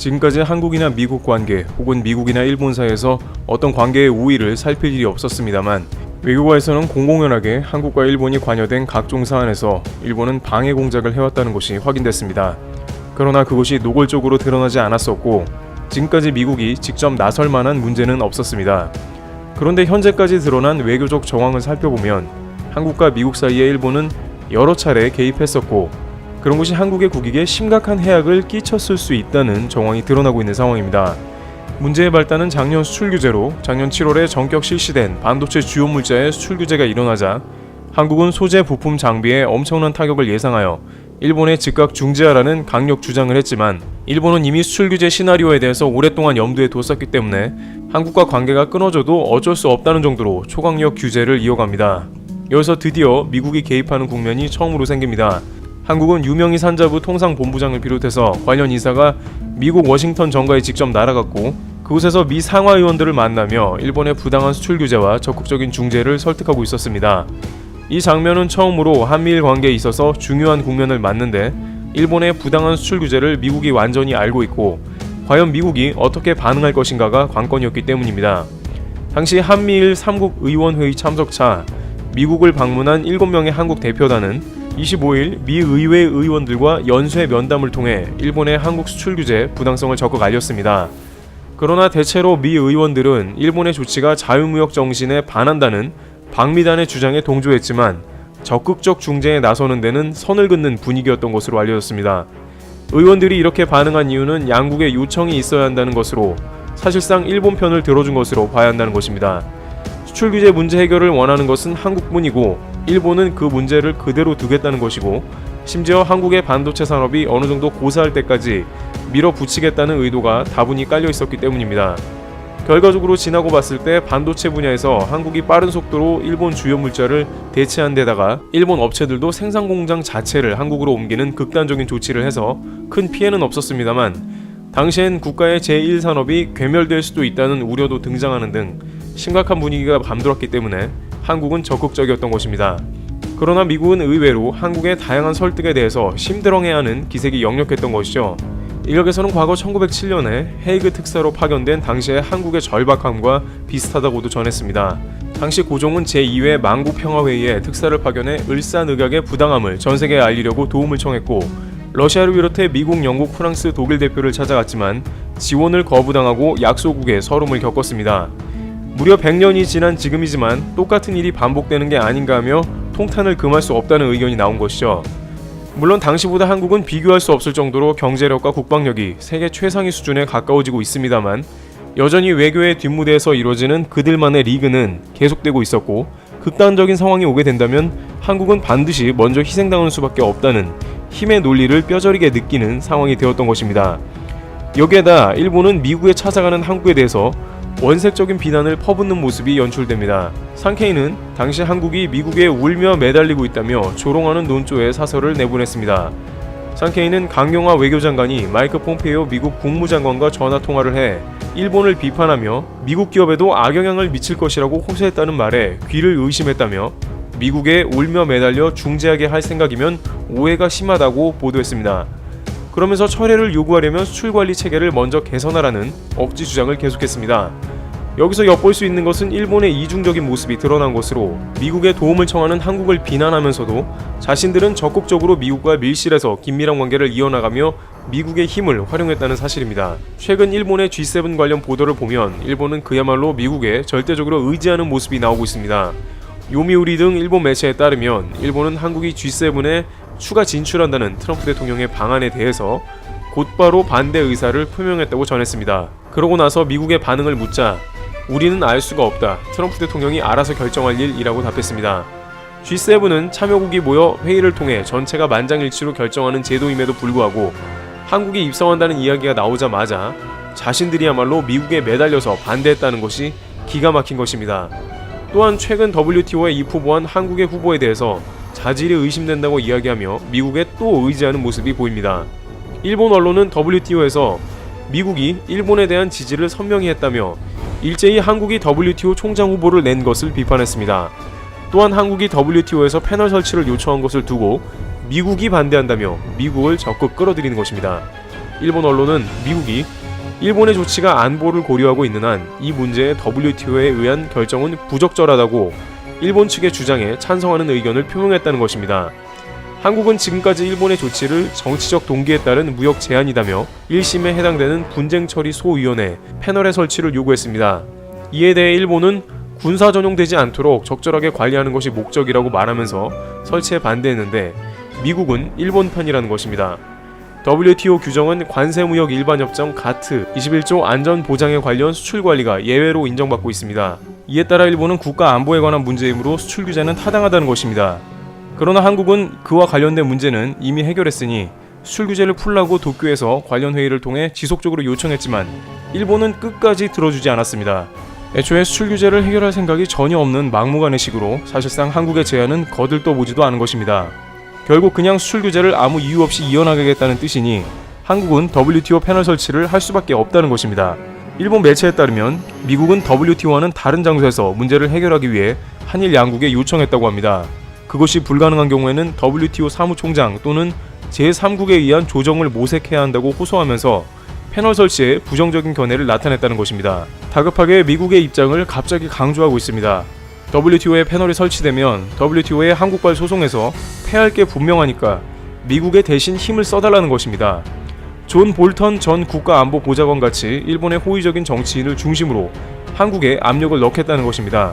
지금까지 한국이나 미국 관계 혹은 미국이나 일본 사이에서 어떤 관계의 우위를 살필 일이 없었습니다만 외교관에서는 공공연하게 한국과 일본이 관여된 각종 사안에서 일본은 방해 공작을 해왔다는 것이 확인됐습니다. 그러나 그것이 노골적으로 드러나지 않았었고 지금까지 미국이 직접 나설 만한 문제는 없었습니다. 그런데 현재까지 드러난 외교적 정황을 살펴보면 한국과 미국 사이에 일본은 여러 차례 개입했었고 그런 것이 한국의 국익에 심각한 해악을 끼쳤을 수 있다는 정황이 드러나고 있는 상황입니다. 문제의 발단은 작년 수출 규제로 작년 7월에 전격 실시된 반도체 주요 물자의 수출 규제가 일어나자 한국은 소재 부품 장비에 엄청난 타격을 예상하여 일본에 즉각 중지하라는 강력 주장을 했지만 일본은 이미 수출 규제 시나리오에 대해서 오랫동안 염두에 뒀었기 때문에 한국과 관계가 끊어져도 어쩔 수 없다는 정도로 초강력 규제를 이어갑니다. 여기서 드디어 미국이 개입하는 국면이 처음으로 생깁니다. 한국은 유명희 산자부 통상본부장을 비롯해서 관련 인사가 미국 워싱턴 정가에 직접 날아갔고 그곳에서 미 상하 의원들을 만나며 일본의 부당한 수출 규제와 적극적인 중재를 설득하고 있었습니다. 이 장면은 처음으로 한미일 관계에 있어서 중요한 국면을 맞는데 일본의 부당한 수출 규제를 미국이 완전히 알고 있고 과연 미국이 어떻게 반응할 것인가가 관건이었기 때문입니다. 당시 한미일 3국 의원회의 참석차 미국을 방문한 7명의 한국 대표단은 25일 미 의회 의원들과 연쇄 면담을 통해 일본의 한국 수출 규제 부당성을 적극 알렸습니다. 그러나 대체로 미 의원들은 일본의 조치가 자유무역 정신에 반한다는 방미단의 주장에 동조했지만 적극적 중재에 나서는 데는 선을 긋는 분위기였던 것으로 알려졌습니다. 의원들이 이렇게 반응한 이유는 양국의 요청이 있어야 한다는 것으로 사실상 일본 편을 들어준 것으로 봐야 한다는 것입니다. 수출 규제 문제 해결을 원하는 것은 한국뿐이고 일본은 그 문제를 그대로 두겠다는 것이고 심지어 한국의 반도체 산업이 어느 정도 고사할 때까지 밀어붙이겠다는 의도가 다분히 깔려 있었기 때문입니다. 결과적으로 지나고 봤을 때 반도체 분야에서 한국이 빠른 속도로 일본 주요 물자를 대체한 데다가 일본 업체들도 생산 공장 자체를 한국으로 옮기는 극단적인 조치를 해서 큰 피해는 없었습니다만 당시엔 국가의 제1산업이 괴멸될 수도 있다는 우려도 등장하는 등 심각한 분위기가 감돌았기 때문에 한국은 적극적이었던 것입니다. 그러나 미국은 의외로 한국의 다양한 설득에 대해서 심드렁해하는 기색이 역력했던 것이죠. 이력에서는 과거 1907년에 헤이그 특사로 파견된 당시의 한국의 절박함과 비슷하다고도 전했습니다. 당시 고종은 제2회 만국평화회의에 특사를 파견해 을사늑약의 부당함을 전 세계에 알리려고 도움을 청했고 러시아를 비롯해 미국, 영국, 프랑스, 독일 대표를 찾아갔지만 지원을 거부당하고 약소국의 서름을 겪었습니다. 무려 100년이 지난 지금이지만 똑같은 일이 반복되는 게 아닌가 하며 통탄을 금할 수 없다는 의견이 나온 것이죠. 물론 당시보다 한국은 비교할 수 없을 정도로 경제력과 국방력이 세계 최상위 수준에 가까워지고 있습니다만 여전히 외교의 뒷무대에서 이루어지는 그들만의 리그는 계속되고 있었고 극단적인 상황이 오게 된다면 한국은 반드시 먼저 희생당할 수밖에 없다는 힘의 논리를 뼈저리게 느끼는 상황이 되었던 것입니다. 여기에다 일본은 미국에 찾아가는 한국에 대해서 원색적인 비난을 퍼붓는 모습이 연출됩니다. 상케이는 당시 한국이 미국에 울며 매달리고 있다며 조롱하는 논조의 사설을 내보냈습니다. 상케이는 강경화 외교장관이 마이크 폼페이오 미국 국무장관과 전화 통화를 해 일본을 비판하며 미국 기업에도 악영향을 미칠 것이라고 호소했다는 말에 귀를 의심했다며 미국에 울며 매달려 중재하게 할 생각이면 오해가 심하다고 보도했습니다. 그러면서 철회를 요구하려면 수출 관리 체계를 먼저 개선하라는 억지 주장을 계속했습니다. 여기서 엿볼 수 있는 것은 일본의 이중적인 모습이 드러난 것으로 미국의 도움을 청하는 한국을 비난하면서도 자신들은 적극적으로 미국과 밀실해서 긴밀한 관계를 이어나가며 미국의 힘을 활용했다는 사실입니다. 최근 일본의 G7 관련 보도를 보면 일본은 그야말로 미국에 절대적으로 의지하는 모습이 나오고 있습니다. 요미우리 등 일본 매체에 따르면 일본은 한국이 G7에 추가 진출한다는 트럼프 대통령의 방안에 대해서 곧바로 반대 의사를 표명했다고 전했습니다. 그러고 나서 미국의 반응을 묻자 우리는 알 수가 없다. 트럼프 대통령이 알아서 결정할 일이라고 답했습니다. G7은 참여국이 모여 회의를 통해 전체가 만장일치로 결정하는 제도임에도 불구하고 한국이 입성한다는 이야기가 나오자마자 자신들이야말로 미국에 매달려서 반대했다는 것이 기가 막힌 것입니다. 또한 최근 WTO에 입후보한 한국의 후보에 대해서 자질이 의심된다고 이야기하며 미국에 또 의지하는 모습이 보입니다. 일본 언론은 WTO에서 미국이 일본에 대한 지지를 선명히 했다며 일제히 한국이 WTO 총장 후보를 낸 것을 비판했습니다. 또한 한국이 WTO에서 패널 설치를 요청한 것을 두고 미국이 반대한다며 미국을 적극 끌어들이는 것입니다. 일본 언론은 미국이 일본의 조치가 안보를 고려하고 있는 한 이 문제에 WTO에 의한 결정은 부적절하다고 일본 측의 주장에 찬성하는 의견을 표명했다는 것입니다. 한국은 지금까지 일본의 조치를 정치적 동기에 따른 무역 제한이다며 1심에 해당되는 분쟁 처리 소위원회 패널의 설치를 요구했습니다. 이에 대해 일본은 군사 전용되지 않도록 적절하게 관리하는 것이 목적이라고 말하면서 설치에 반대했는데 미국은 일본 편이라는 것입니다. WTO 규정은 관세무역 일반협정 가트 21조 안전보장에 관련 수출 관리가 예외로 인정받고 있습니다. 이에 따라 일본은 국가 안보에 관한 문제이므로 수출 규제는 타당하다는 것입니다. 그러나 한국은 그와 관련된 문제는 이미 해결했으니 수출 규제를 풀라고 도쿄에서 관련 회의를 통해 지속적으로 요청했지만 일본은 끝까지 들어주지 않았습니다. 애초에 수출 규제를 해결할 생각이 전혀 없는 막무가내 식으로 사실상 한국의 제안은 거들떠 보지도 않은 것입니다. 결국 그냥 수출 규제를 아무 이유 없이 이어나가겠다는 뜻이니 한국은 WTO 패널 설치를 할 수밖에 없다는 것입니다. 일본 매체에 따르면 미국은 WTO와는 다른 장소에서 문제를 해결하기 위해 한일 양국에 요청했다고 합니다. 그것이 불가능한 경우에는 WTO 사무총장 또는 제3국에 의한 조정을 모색해야 한다고 호소하면서 패널 설치에 부정적인 견해를 나타냈다는 것입니다. 다급하게 미국의 입장을 갑자기 강조하고 있습니다. WTO에 패널이 설치되면 WTO에 한국발 소송에서 패할 게 분명하니까 미국에 대신 힘을 써달라는 것입니다. 존 볼턴 전 국가안보보좌관 같이 일본의 호의적인 정치인을 중심으로 한국에 압력을 넣겠다는 것입니다.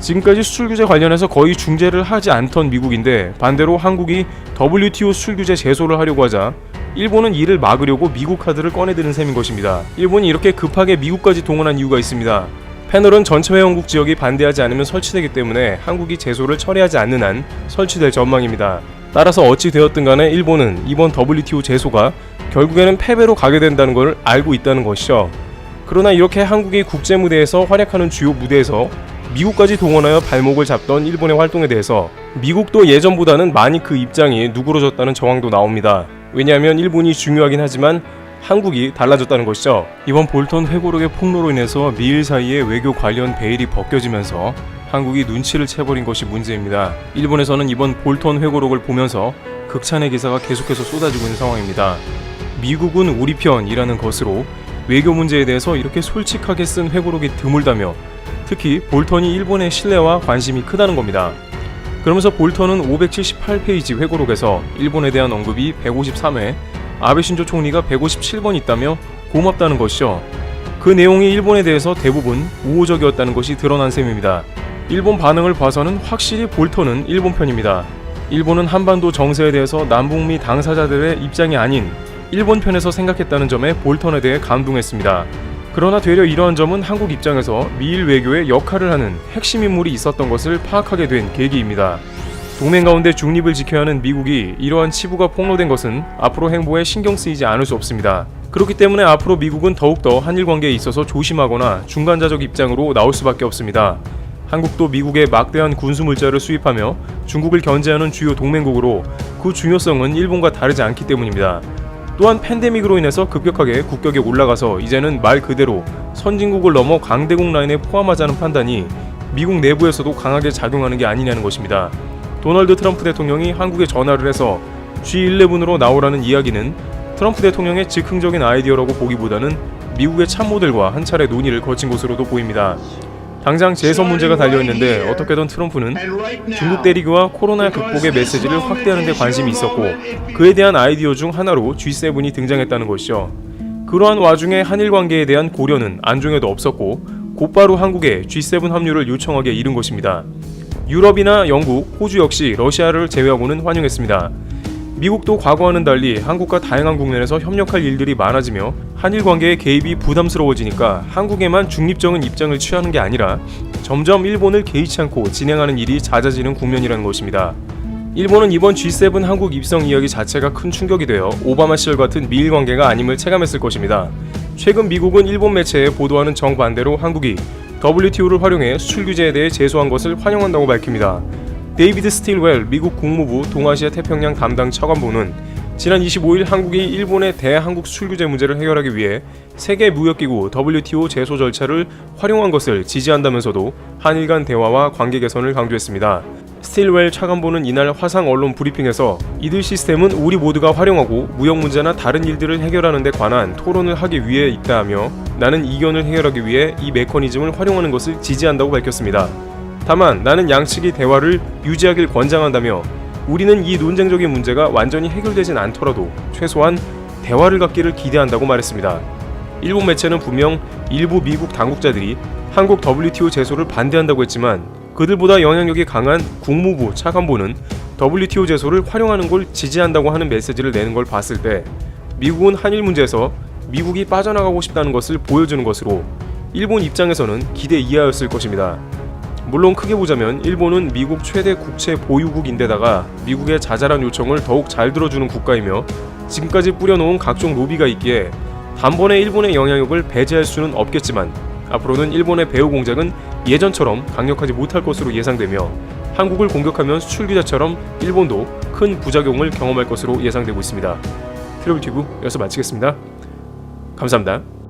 지금까지 수출 규제 관련해서 거의 중재를 하지 않던 미국인데 반대로 한국이 WTO 수출 규제 제소를 하려고 하자 일본은 이를 막으려고 미국 카드를 꺼내드는 셈인 것입니다. 일본이 이렇게 급하게 미국까지 동원한 이유가 있습니다. 패널은 전체 회원국 지역이 반대하지 않으면 설치되기 때문에 한국이 제소를 철회하지 않는 한 설치될 전망입니다. 따라서 어찌 되었든 간에 일본은 이번 WTO 제소가 결국에는 패배로 가게 된다는 걸 알고 있다는 것이죠. 그러나 이렇게 한국이 국제 무대에서 활약하는 주요 무대에서 미국까지 동원하여 발목을 잡던 일본의 활동에 대해서 미국도 예전보다는 많이 그 입장이 누그러졌다는 정황도 나옵니다. 왜냐하면 일본이 중요하긴 하지만 한국이 달라졌다는 것이죠. 이번 볼턴 회고록의 폭로로 인해서 미일 사이에 외교 관련 베일이 벗겨지면서 한국이 눈치를 채버린 것이 문제입니다. 일본에서는 이번 볼턴 회고록을 보면서 극찬의 기사가 계속해서 쏟아지고 있는 상황입니다. 미국은 우리 편이라는 것으로 외교 문제에 대해서 이렇게 솔직하게 쓴 회고록이 드물다며 특히 볼턴이 일본의 신뢰와 관심이 크다는 겁니다. 그러면서 볼턴은 578페이지 회고록에서 일본에 대한 언급이 153회, 아베 신조 총리가 157번 있다며 고맙다는 것이죠. 그 내용이 일본에 대해서 대부분 우호적이었다는 것이 드러난 셈입니다. 일본 반응을 봐서는 확실히 볼턴은 일본 편입니다. 일본은 한반도 정세에 대해서 남북미 당사자들의 입장이 아닌 일본 편에서 생각했다는 점에 볼턴에 대해 감동했습니다. 그러나 되려 이러한 점은 한국 입장에서 미일 외교의 역할을 하는 핵심 인물이 있었던 것을 파악하게 된 계기입니다. 동맹 가운데 중립을 지켜야 하는 미국이 이러한 치부가 폭로된 것은 앞으로 행보에 신경 쓰이지 않을 수 없습니다. 그렇기 때문에 앞으로 미국은 더욱더 한일 관계에 있어서 조심하거나 중간자적 입장으로 나올 수밖에 없습니다. 한국도 미국의 막대한 군수 물자를 수입하며 중국을 견제하는 주요 동맹국으로 그 중요성은 일본과 다르지 않기 때문입니다. 또한 팬데믹으로 인해서 급격하게 국격이 올라가서 이제는 말 그대로 선진국을 넘어 강대국 라인에 포함하자는 판단이 미국 내부에서도 강하게 작용하는 게 아니냐는 것입니다. 도널드 트럼프 대통령이 한국에 전화를 해서 G11으로 나오라는 이야기는 트럼프 대통령의 즉흥적인 아이디어라고 보기보다는 미국의 참모들과 한 차례 논의를 거친 것으로도 보입니다. 당장 재선 문제가 달려있는데 어떻게든 트럼프는 중국 대리기와 코로나 극복의 메시지를 확대하는 데 관심이 있었고 그에 대한 아이디어 중 하나로 G7이 등장했다는 것이죠. 그러한 와중에 한일 관계에 대한 고려는 안중에도 없었고 곧바로 한국에 G7 합류를 요청하게 이른 것입니다. 유럽이나 영국, 호주 역시 러시아를 제외하고는 환영했습니다. 미국도 과거와는 달리 한국과 다양한 국면에서 협력할 일들이 많아지며 한일 관계의 개입이 부담스러워지니까 한국에만 중립적인 입장을 취하는 게 아니라 점점 일본을 개의치 않고 진행하는 일이 잦아지는 국면이라는 것입니다. 일본은 이번 G7 한국 입성 이야기 자체가 큰 충격이 되어 오바마 시절 같은 미일 관계가 아님을 체감했을 것입니다. 최근 미국은 일본 매체에 보도하는 정반대로 한국이 WTO를 활용해 수출 규제에 대해 제소한 것을 환영한다고 밝힙니다. 데이비드 스틸웰 미국 국무부 동아시아 태평양 담당 차관보는 지난 25일 한국이 일본의 대한국 수출 규제 문제를 해결하기 위해 세계 무역기구 WTO 제소 절차를 활용한 것을 지지한다면서도 한일 간 대화와 관계 개선을 강조했습니다. 스틸웰 차관보는 이날 화상 언론 브리핑에서 이들 시스템은 우리 모두가 활용하고 무역 문제나 다른 일들을 해결하는 데 관한 토론을 하기 위해 있다 하며 나는 이견을 해결하기 위해 이 메커니즘을 활용하는 것을 지지한다고 밝혔습니다. 다만 나는 양측이 대화를 유지하길 권장한다며 우리는 이 논쟁적인 문제가 완전히 해결되진 않더라도 최소한 대화를 갖기를 기대한다고 말했습니다. 일본 매체는 분명 일부 미국 당국자들이 한국 WTO 제소를 반대한다고 했지만 그들보다 영향력이 강한 국무부 차관보는 WTO 제소를 활용하는 걸 지지한다고 하는 메시지를 내는 걸 봤을 때 미국은 한일 문제에서 미국이 빠져나가고 싶다는 것을 보여주는 것으로 일본 입장에서는 기대 이하였을 것입니다. 물론 크게 보자면 일본은 미국 최대 국채 보유국인데다가 미국의 자잘한 요청을 더욱 잘 들어주는 국가이며 지금까지 뿌려놓은 각종 로비가 있기에 단번에 일본의 영향력을 배제할 수는 없겠지만 앞으로는 일본의 배후 공작은 예전처럼 강력하지 못할 것으로 예상되며 한국을 공격하면 수출 규제처럼 일본도 큰 부작용을 경험할 것으로 예상되고 있습니다. 트러블 튜브 여기서 마치겠습니다. 감사합니다.